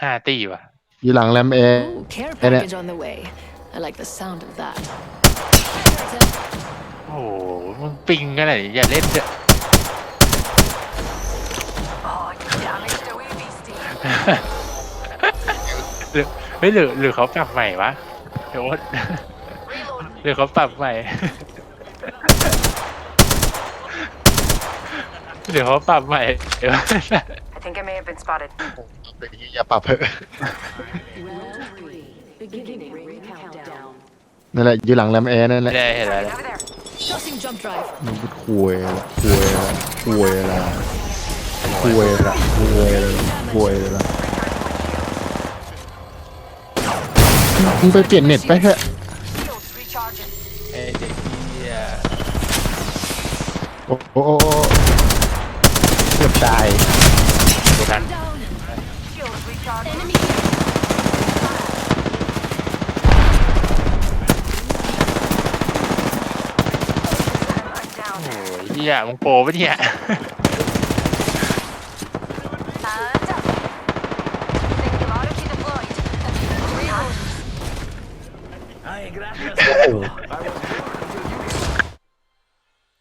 ห้าตีว่ะ อยู่หลังแรมเอ Ooh, care And it- package on the way. I like the sound of that. โอ้โหมึงปิงกันไหนอย่าเล่นเถอะ Oh, you damaged the wee beastie. หรือเฮ้ยหรือหรือเขาปรับใหม่วะเดี๋ยวว่าหรือเขาปรับใหม่หรือเขาปรับใหม่เดี๋ยว I think I may have been spotted. อย่าปรับเถอะ Beginning ring countdown. นั่นแหละอยู่หลังแรมเอนั่นแหละได้เห็นแล้ว Over there. Tossing jump drive. มันพูดคุยละคุยละคุยละคุยละคุยละคุยละมึงไปเปลี่ยนเน็ตไปเถอะ Shields recharging. ไอ้เด็กเหี้ยโอ้โอ้โอ้โอ้เกือบตาย กูทัน Down. Shields recharging. Enemy. I'm โอ้ down. ยเหี้ยมึงโปรปะเนี่ย